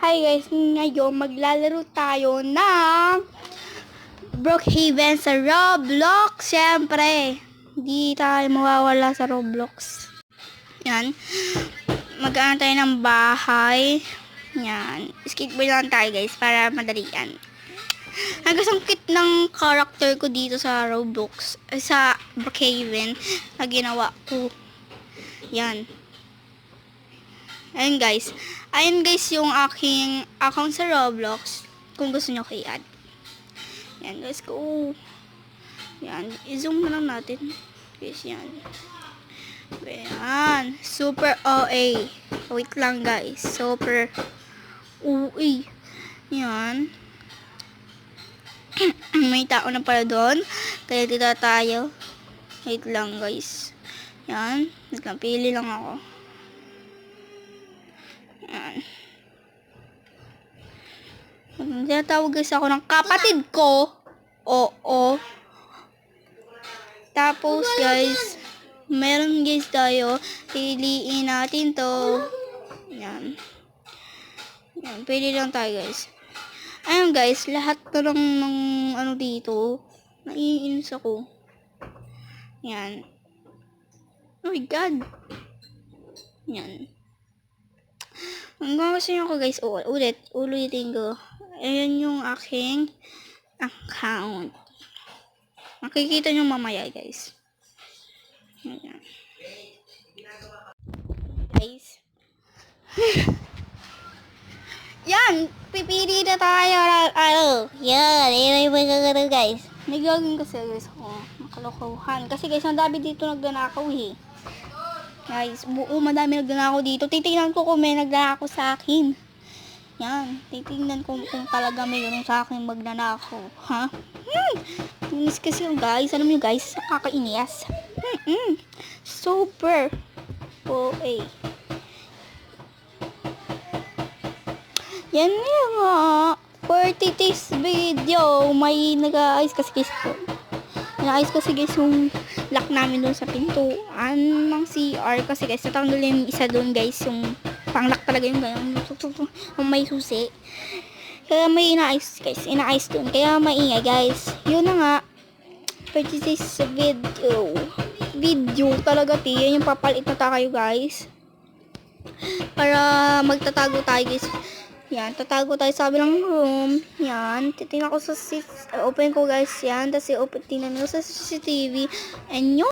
Hi guys, ngayon maglalaro tayo ng Brookhaven sa Roblox. Siyempre, hindi tayo mawawala sa Roblox. Yan. Magkaan tayo ng bahay. Yan. Skateboard lang tayo guys para madalian. Ang cute ng character ko dito sa Roblox. eh, Sa Brookhaven na ginawa ko. Yan. Ayun guys. Ayun guys yung aking account sa Roblox. Kung gusto nyo i-add. Yan guys go. Yan. I-zoom na lang natin. Guys yan. Ayan. Super OA. Wait lang guys. Super OA. Yan. May tao na pala doon. Kaya dito tayo. Wait lang guys. Yan. Wait lang. Pili lang ako. Tinatawag guys ako ng kapatid ko. Oo. Tapos guys, meron guys tayo. Piliin natin to. Yan. Yan. Pili lang tayo guys. Ayun guys, lahat na lang ng ano dito. Naiinis ako. Yan. Oh my god. Yan. Ang nyo ko guys, ulit, ulitin ko. Ayan yung aking account. Makikita nyo mamaya guys. Ayan. Guys. Yan! Pipili na tayo. Ano? Yan. Yan yung magagano guys. May gagawin kasi guys ako. Makalokohan. Kasi guys, ang dami dito nagdanakaw eh. Guys, buo madami nagnanakaw dito. Titingnan ko kung may nagnanakaw sa akin. Yan. Titingnan ko kung talaga mayroon sa akin magnanakaw. Ha? Hmm. Inis kasi yung guys. Alam niyo guys, nakakainis. Hmm. Super. Oh, eh. Yan nga. For today's video, may nag-aayos kasi ko. Nag-aayos kasi guys yung lock namin doon sa pintuan ng CR. Kasi guys, natanggal yung isa doon guys. Yung pang-lock talaga yung ganyan. Yung may susi. Kaya may inaayos guys. Inaayos doon. Kaya maingay guys. Yun na nga. For today's video. Video talaga ti. Yan yung papalit na tayo guys. Para magtatago tayo guys. Yan, tatago tayo sa kabilang room. Yan, titingnan ko sa open ko guys yan. Tapos i-open, tingnan ko sa CCTV. And yun.